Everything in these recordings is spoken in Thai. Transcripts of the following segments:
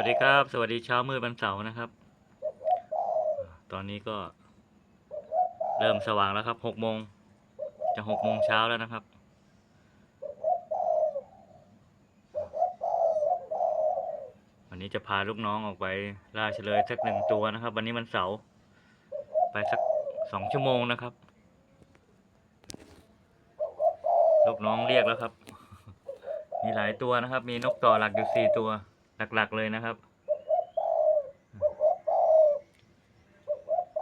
วัสดีครับ สวัสดีเช้ามืดวันเสาร์นะครับ ตอนนี้ก็ เริ่มสว่างแล้วครับหกโมงจะหกโมงเช้าแล้วนะครับ วันนี้จะพาลูกน้องออกไปล่าเฉลยสักหนึ่งตัวนะครับ วันนี้วันเสาร์ไปสักสองชั่วโมงนะครับ ลูกน้องเรียกแล้วครับ มีหลายตัวนะครับ มีนกต่อหลักอยู่สี่ตัว หลักๆเลยนะครับ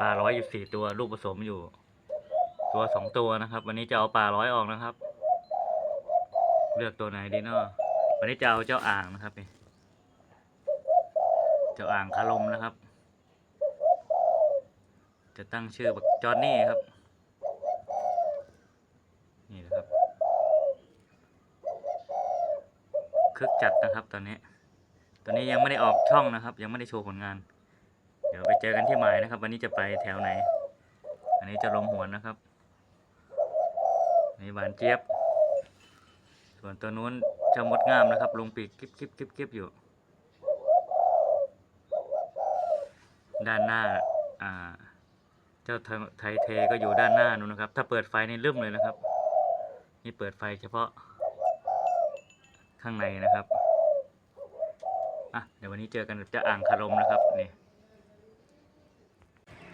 ปลาร้อยอยู่สี่ตัวลูกผสมอยู่ ตัวสองตัวนะครับ วันนี้จะเอาปลาร้อยออกนะครับ เลือกตัวไหนดีเนาะวันนี้จะเอาเจ้าอ่างนะครับนี่เจ้าอ่างคารมนะครับ จะตั้งชื่อบักจอนนี่ครับ นี่นะครับคึกจัดนะครับตอนนี้ ตอนนี้ยังไม่ได้ออกช่องนะครับ ยังไม่ได้โชว์ผลงาน เดี๋ยวไปเจอกันที่หมายนะครับ วันนี้จะไปแถวไหน อันนี้จะลมหัวนนะครับนี่หวานเจี๊ยบ ส่วนตัวนู้นเจะมดงามนะครับ ลงปีกกิ๊บกิ๊บกิ๊บกิ๊บอยู่ ด้านหน้าอ่าเจ้าไทยเทก็อยู่ด้านหน้านู้นนะครับ ถ้าเปิดไฟนี่ลืมเลยนะครับ นี่เปิดไฟเฉพาะข้างในนะครับ อะเดี๋ยววันนี้เจอกันกับเจ้าอ่างคารมนะครับนี่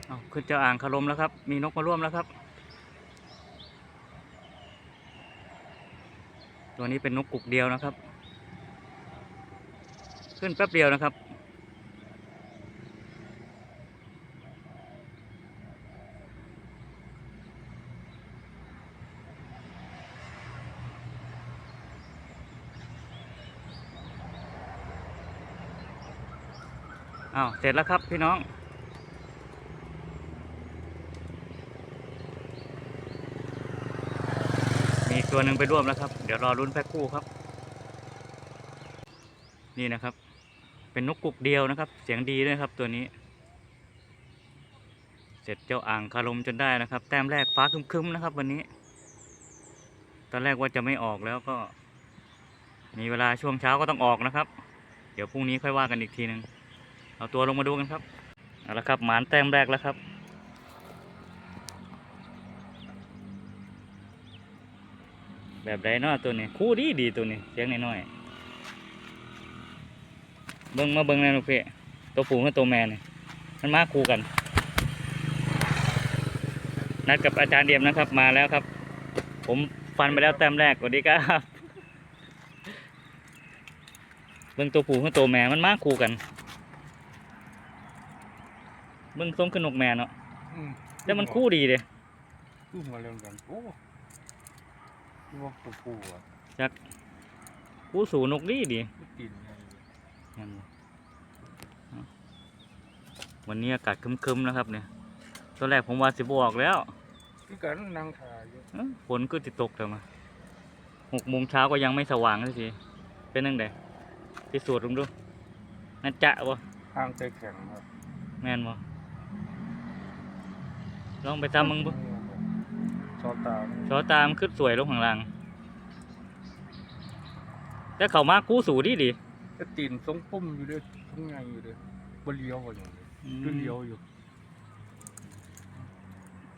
เอาขึ้นเจ้าอ่างคารมแล้วครับ มีนกมาร่วมแล้วครับ ตัวนี้เป็นนกกุกเดียวนะครับ ขึ้นแป๊บเดียวนะครับ เสร็จแล้วครับพี่น้อง มีตัวหนึ่งไปร่วมแล้วครับ เดี๋ยวรอรุ้นแพ็คคู่ครับ นี่นะครับ เป็นนกกุกเดียวนะครับ เสียงดีด้วยครับตัวนี้ เสร็จเจ้าอ่างคารมจนได้นะครับ แต้มแรกฟ้าครึมๆนะครับ วันนี้ ตอนแรกว่าจะไม่ออกแล้วก็ มีเวลาช่วงเช้าก็ต้องออกนะครับ เดี๋ยวพรุ่งนี้ค่อยว่ากันอีกทีหนึ่ง เอาตัวลงมาดูกันครับเอาละครับหมานแต้มแรกแล้วครับแบบใดเนาะตัวนี้คู่ดีดีตัวนี้เสียงน้อยๆเบิ้งมาเบิ้งในลูกเพื่ตัวผู้กับตัวแม่นี่มันมาคู่กัน นัดกับอาจารย์เดียมนะครับมาแล้วครับ ผมฟันไปแล้วแต้มแรกสวัสดีครับเบิ้งตัวผู้กับตัวแม่มันมาคู่กัน เบิ่งทรงขึ้นนกแม่เนาะอืมแต่มันคู่ดีเลยคู่มาเร็วกันโอ้ยว่าปูปูอะคู่สู่นกดีดีไม่ตีนไงงั้นบ่เอ้าวันนี้อากาศครึมๆนะครับเนี่ยตอนแรกผมว่าสิบออกแล้วคือกันนั่งถ่ายอยู่เอ้าฝนก็ติดตกแต่มาหกโมงเช้าก็ยังไม่สว่างสักทีเป็นยังไงพิสูจน์ลงดูนั่นจะบ่ห้างใจแข็งครับ แม่นบ่ ลองไปตามมึงบ่ชอบตามชอตามขึ้นสวยลงข้างล่างแต่เขามาคู่สู่ดีดีก็ตีนทรงปุ่มอยู่ด้วยทรงไงอยู่ด้วยบเลี้ยวว่าอย่างนี้อืมก็เลี้ยวอยู่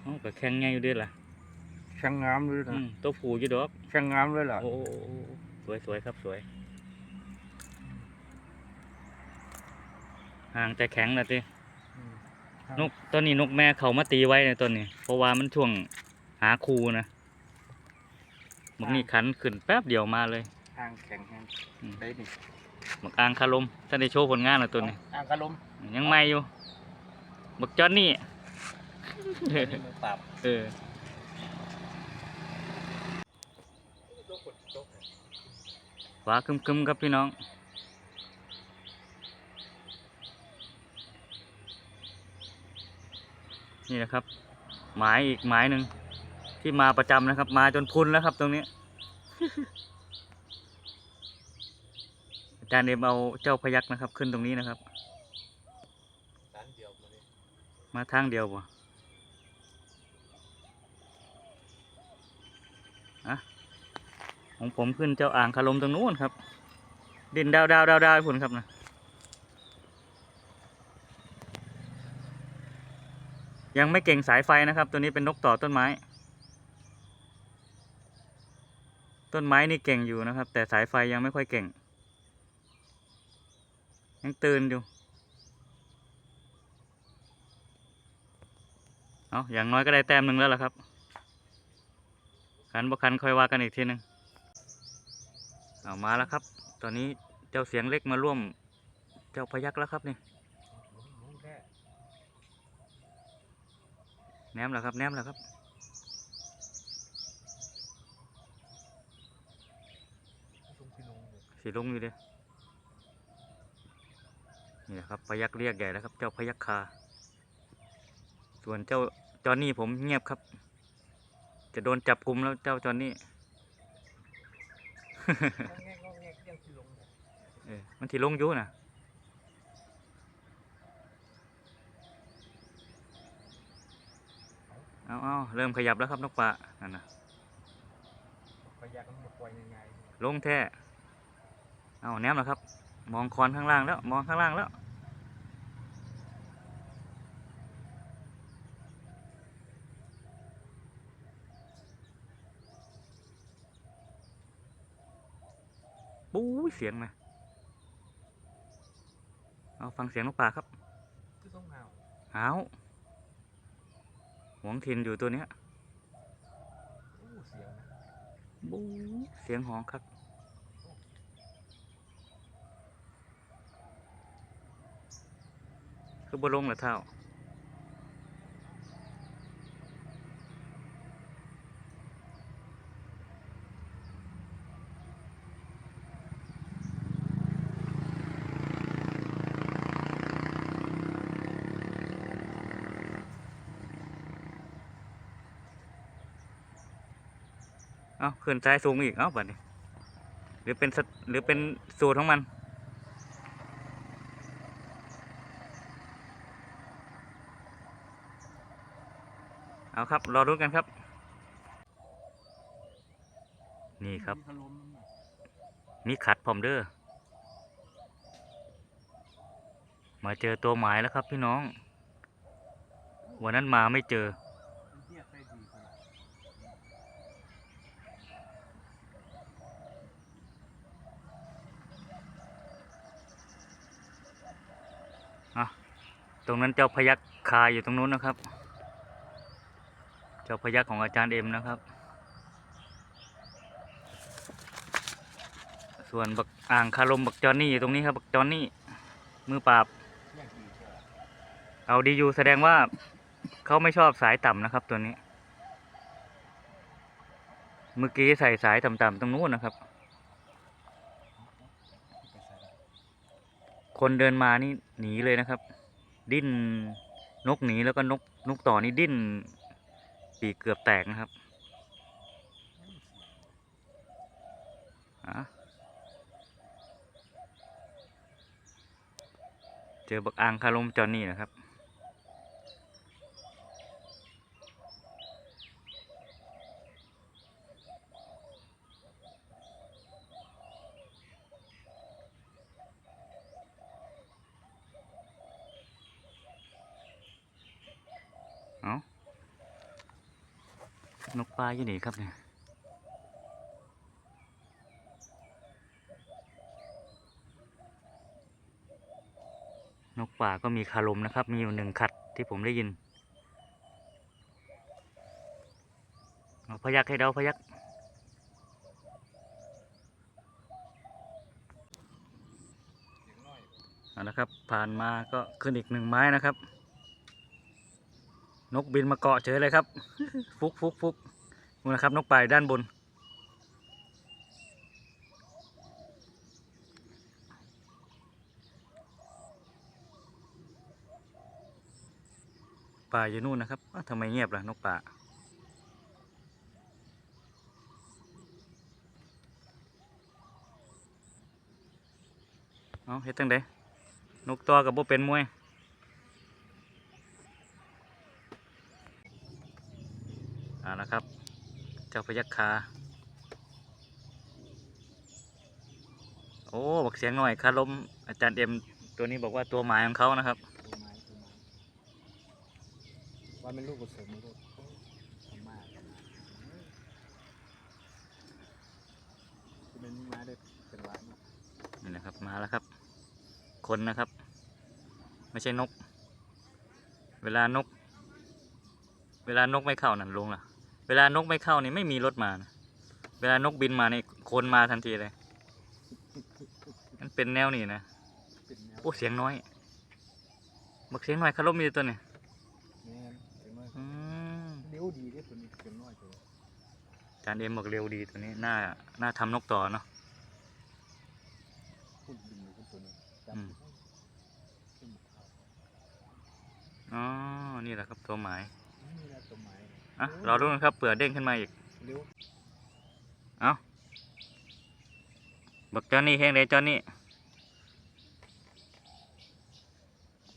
เอ้าก็แข็งไงอยู่เด้วยล่ะแข็งงามเลยอืนะมตัวผูอยู่ดอกแข็งงามเลยล่ะโอ้สวยสวยครับสวยห่างแต่แข็งนะติอืม นกตัวนี้นกแม่เขามาตีไว้ในตัวนี้เพราะว่ามันช่วงหาคูนะมันนี่ขันขึ้นแป๊บเดียวมาเลยห้างแข็งแห้งอืมได้นี่บักอ่างคารมท่านได้โชว์ผลงานแล้วตัวนี้อ่างกระลมยังไม่อยู่บักจอนนี่มือปราบเออฟ้าครึมๆครับพี่น้อง นี่นะครับ หมายอีกหมายหนึ่งที่มาประจำนะครับ มาจนพุนแล้วครับตรงนี้อาจารย์เอ็มเอาเจ้าพยักนะครับ ขึ้นตรงนี้นะครับด้านเดียวมาทางเดียวบ่อะของผมขึ้นเจ้าอ่างคารมตรงนู้นครับ ดินดาวดาวดาวดาวพุนครับนะ ยังไม่เก่งสายไฟนะครับ ตัวนี้เป็นนกต่อต้นไม้ ต้นไม้นี่เก่งอยู่นะครับ แต่สายไฟยังไม่ค่อยเก่ง ยังตื่นอยู่ เอาอย่างน้อยก็ได้แต้มหนึ่งแล้วล่ะครับคันบ่คันค่อยว่ากันอีกทีหนึ่งเอามาแล้วครับ ตอนนี้เจ้าเสียงเล็กมาร่วม เจ้าพยักแล้วครับนี่ รู้แค่ แนมแล้วครับ แนมแล้วครับตรงที่ลงเลยสีลงอยู่เด้นี่แหละครับพยักเรียกใหญ่แล้วครับ เจ้าพยักคา ส่วนเจ้าจอนนี่ผมเงียบครับ จะโดนจับกลุมแล้วเจ้าจอนนี่งอแงกงอแงกยังที่ลงเลยเออมันที่ลงอยู่นะ เอาเอาเริ่มขยับแล้วครับนกปลานั่นนะพยากันมาปล่อยยังไงลงแท้เอาแนมแล้วครับ มองคอนข้างล่างแล้ว มองข้างล่างแล้วปู๊ยเสียงมาเอาฟังเสียงนกปลาครับคือต้องเอาหาว หวงถิ่นอยู่ตัวเนี้ยอู้เสียงนะบู๊เสียงหองครับ คือบลงเหรอเท่า เอาขึ้นซ้ายสูงอีก เอาแบัดนี้ หรือเป็นสหรือเป็นสูตรของมัน เอาครับ รอรุ้นกันครับ นี่ครับ มีขัดพอมเด้อ มาเจอตัวหมายแล้วครับพี่น้อง วันนั้นมาไม่เจอ มันเทียบได้ดีขนาด ตรงนั้นเจ้าพยักคาอยู่ตรงนู้นนะครับ เจ้าพยักของอาจารย์เอ็มนะครับ ส่วนบักอ่างคารมบักจอนนี่อยู่ตรงนี้ครับ บักจอนนี่มือปราบ เอาดีอยู่แสดงว่าเขาไม่ชอบสายต่ำนะครับ ตัวนี้ เมื่อกี้ใส่สายต่ำๆตรงนู้นนะครับ คนเดินมานี่หนีเลยนะครับ ดิ้นนกหนีแล้วก็นกนกต่อนี่ดิ้น ปีกเกือบแตกนะครับเจอบักอ่างคารมจอนนี่นะครับ เอานกปลาอยู่ไหนครับเนี่ยนกป่าก็มีคารมนะครับ มีอยู่หนึ่งขัดที่ผมได้ยินเอาพยักให้เดาพยักเอาละครับผ่านมาก็ขึ้นอีกหนึ่งไม้นะครับ นกบินมาเกาะเฉยเลยครับ ฟุกฟุกฟุกนู่นนะครับ นกป่าอยู่ด้านบน ป่าอยู่นู่นนะครับอ้าวทำไมเงียบล่ะนกป่าเอาเฮ็ดจังไดนกตัวกับบ่เป็นมวย เอาละครับ เจ้า พยัคฆาโอ้บักเสียงหน่อยคารมอาจารย์เอ็มตัวนี้บอกว่าตัวหมายของเขานะครับตัวไม้ตัวไม้ว่าเป็นลูกผสมลูกเป็นมาได้เป็นล้านนี่นะครับมาแล้วครับ คนนะครับ ไม่ใช่นก เวลานก เวลานกไม่เข้านั่นลงล่ะ เวลานกไม่เข้านี่ไม่มีรถมานะเวลานกบินมานี่คนมาทันทีเลย มันเป็นแนวนี้นะเป็นแนวโอ้เสียงน้อยบักเสียงน้อยคารมมีตัวนี่แม่นเป็นว่าอืมเลี้ยวดีเด้ตัวนี้เป็นน้อยตัวจานเอ็มบอกเร็วดีตัวนี้น่าน่าทำนกต่อเนาะ พูดดีขึ้นตัวนี้จับอืมขึ้นมาเข้าอ๋อ นี่แหละครับตัวหมายนี่แหละตัวไม้ อะเราดูนะครับเปลือกเด้งขึ้นมาอีกเลี้ยวเอาบักจอนนี่แห้งเลยจอนนี่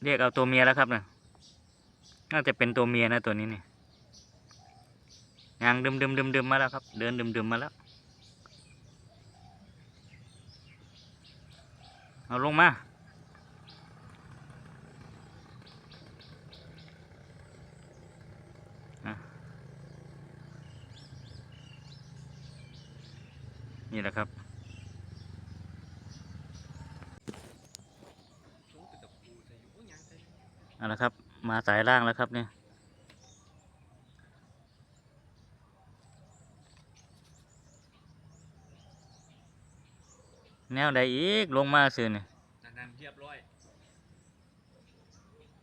เรียกเอาตัวเมียแล้วครับนะน่าจะเป็นตัวเมียนะตัวนี้นี่ยางดึมดึมดึมดึมมาแล้วครับ เดินดึมดึมมาแล้ว เอาลงมา นี่แหละครับเอาละครับ มาสายล่างแล้วครับเนี่ยแนวใดอีกลงมาซื้อนี่นั่นๆเรียบร้อย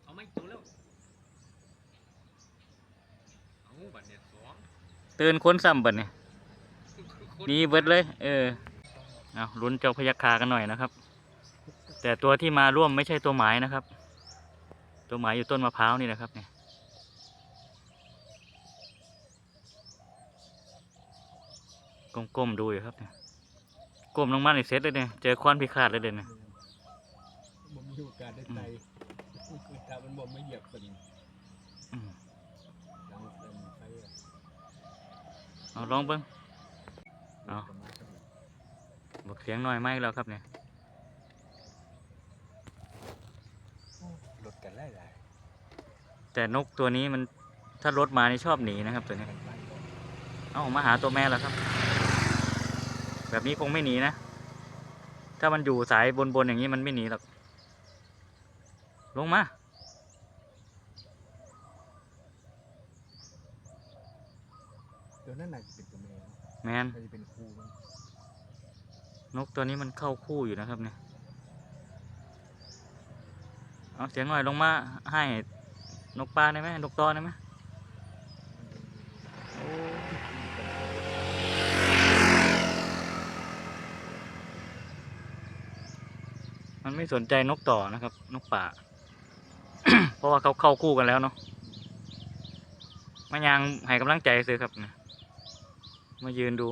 เอาไม่ตัวแล้วเอาบัตรเนี่ยสองตื่นค้นซ้ำบัดนี่ ดีเบิดเลย เออเอาลุ้นเจ้าพยัคฆากันหน่อยนะครับ แต่ตัวที่มาร่วมไม่ใช่ตัวหมายนะครับ ตัวหมายอยู่ต้นมะพร้าวนี่นะครับเนี่ยก้มๆดูอยู่ครับเนี่ยก้มลงมาในเซตเลยเนี่ยเจอควันพิฆาตเลยเด่นเนี่ยบ่มีโอกาสได้ไต่ถ้ามันบ่ไม่เหยียบเป็นอืมดังเป็นไฟอะเอาลองเบิ้ง เอา ประมาณนั้น บอกเสียงหน่อยไหมแล้วครับเนี่ยโอ้รถกันไล่หลายแต่นกตัวนี้มันถ้ารถมานี่ชอบหนีนะครับตัวนี้กันไล่ก่อนเอามาหาตัวแม่แล้วครับ แบบนี้คงไม่หนีนะ ถ้ามันอยู่สายบนๆอย่างนี้มันไม่หนีหรอก ลงมาเดี๋ยวนั่นน่ะจะเป็นตัวแม่เนาะแมนน่าจะเป็นครูมั นกตัวนี้มันเข้าคู่อยู่นะครับเนี่ยเอาเสียงหน่อยลงมาให้นกปลาได้ไหมนกตอได้ไหมมันไม่สนใจนกต่อนะครับ นกป่า เพราะว่าเขาเข้าคู่กันแล้วเนาะมายังให้กำลังใจซื้อครับเนี่ยมายืนดู